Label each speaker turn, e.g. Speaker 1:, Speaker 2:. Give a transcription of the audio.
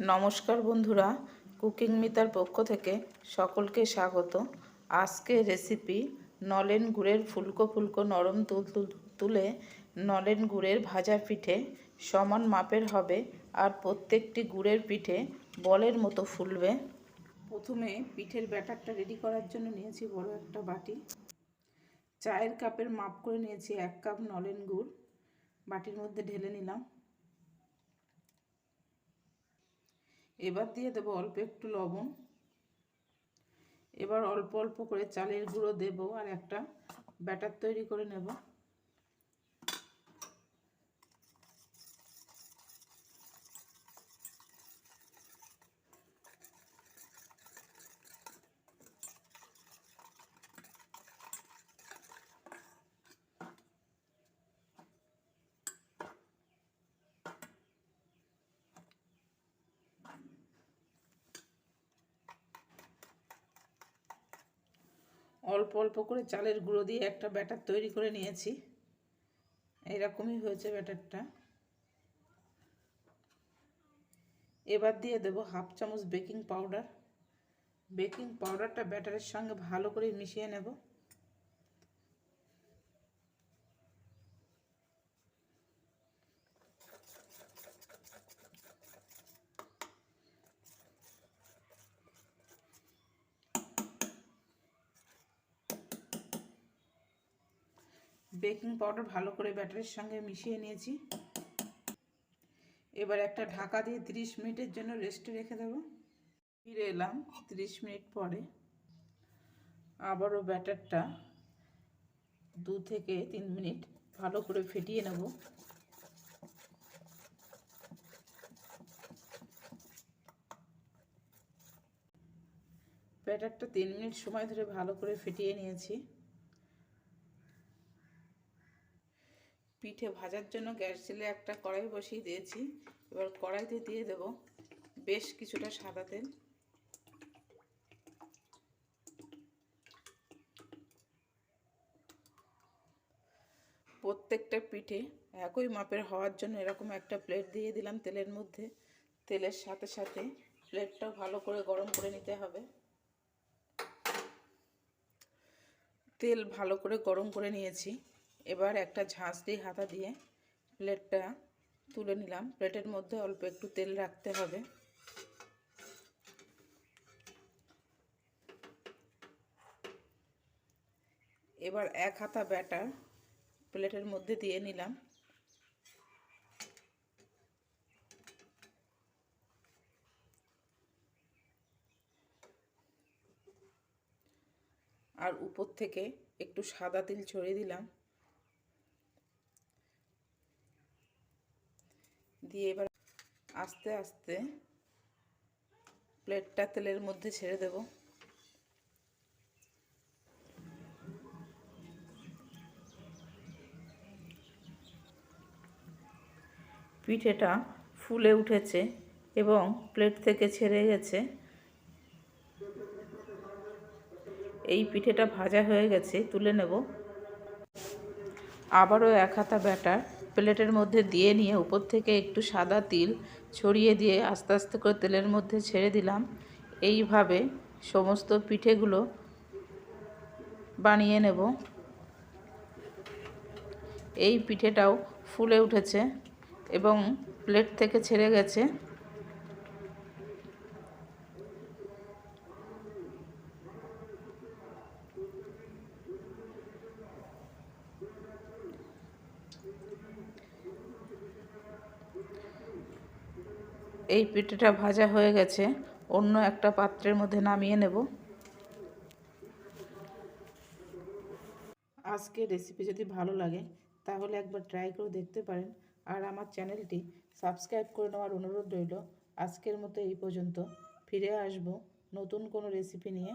Speaker 1: নমস্কার বন্ধুরা, কুকিং মিতার পক্ষ থেকে সকলকে স্বাগত। আজকে রেসিপি নলেন গুড়ের ফুলকো ফুলকো নরম তুল তুল- নলেন গুড়ের ভাজা পিঠে সমান মাপের হবে আর প্রত্যেকটি গুড়ের পিঠে বলের মতো ফুলবে। প্রথমে পিঠের ব্যাটারটা রেডি করার জন্য নিয়েছি বড় একটা বাটি। চায়ের কাপের মাপ করে নিয়েছি এক কাপ নলেন গুড়। বাটির মধ্যে ঢেলে নিলাম। এবার দিয়ে দেব অল্প একটু লবণ। এবার অল্প অল্প করে চালের গুঁড়ো দেব আর একটা ব্যাটার তৈরি করে নেব। অল্প অল্প করে চালের গুঁড়ো দিয়ে একটা ব্যাটার তৈরি করে নিয়েছি। এরকমই হয়েছে ব্যাটারটা। এবার দিয়ে দেব হাফ চামচ বেকিং পাউডার। বেকিং পাউডারটা ব্যাটারের সঙ্গে ভালো করে মিশিয়ে নেব। বেকিং পাউডার ভালো করে ব্যাটারের সঙ্গে মিশিয়ে নিয়েছি। এবার একটা ঢাকা দিয়ে 30 মিনিটের জন্য রেস্টে রেখে দেব। ফিরে এলাম 30 মিনিট পরে। আবারও ব্যাটারটা দু থেকে তিন মিনিট ভালো করে ফেটিয়ে নেব। ব্যাটারটা তিন মিনিট সময় ধরে ভালো করে ফেটিয়ে নিয়েছি। পিঠে ভাজার জন্য গ্যাস জেলে একটা কড়াই বসিয়ে দিয়েছি। এবার কড়াইতে দিয়ে দেব বেশ কিছুটা সাদা তেল। প্রত্যেকটা পিঠে একই মাপের হওয়ার জন্য এরকম একটা প্লেট দিয়ে দিলাম তেলের মধ্যে। তেলের সাথে সাথে প্লেটটা ভালো করে গরম করে নিতে হবে। তেল ভালো করে গরম করে নিয়েছি। এবার একটা ঝাঁস দিয়ে হাতা দিয়ে প্লেটটা তুলে নিলাম। প্লেটের মধ্যে অল্প একটু তেল রাখতে হবে। এবার এক হাতা ব্যাটার প্লেটের মধ্যে দিয়ে নিলাম। আর উপর থেকে একটু সাদা তিল ছড়িয়ে দিলাম। দিয়ে এবার আস্তে আস্তে প্লেটটা তেলের মধ্যে ছেড়ে দেব। পিঠেটা ফুলে উঠেছে এবং প্লেট থেকে ছেড়ে গেছে। এই পিঠেটা ভাজা হয়ে গেছে, তুলে নেব। আবারও এক হাতা ব্যাটার। প্লেটের মধ্যে দিয়ে নিয়ে উপর থেকে একটু সাদা তিল ছড়িয়ে দিয়ে আস্তে আস্তে করে তেলের মধ্যে ছেড়ে দিলাম। এইভাবে সমস্ত পিঠেগুলো বানিয়ে নেব। এই পিঠেটাও ফুলে উঠেছে এবং প্লেট থেকে ছেড়ে গেছে। এই পিঠেটা ভাজা হয়ে গেছে, অন্য একটা পাত্রের মধ্যে নামিয়ে নেব। আজকে রেসিপি যদি ভালো লাগে, তাহলে একবার ট্রাই করে দেখতে পারেন। আর আমার চ্যানেলটি সাবস্ক্রাইব করে নেওয়ার অনুরোধ রইল। আজকের মতো এই পর্যন্ত, ফিরে আসব নতুন কোনো রেসিপি নিয়ে।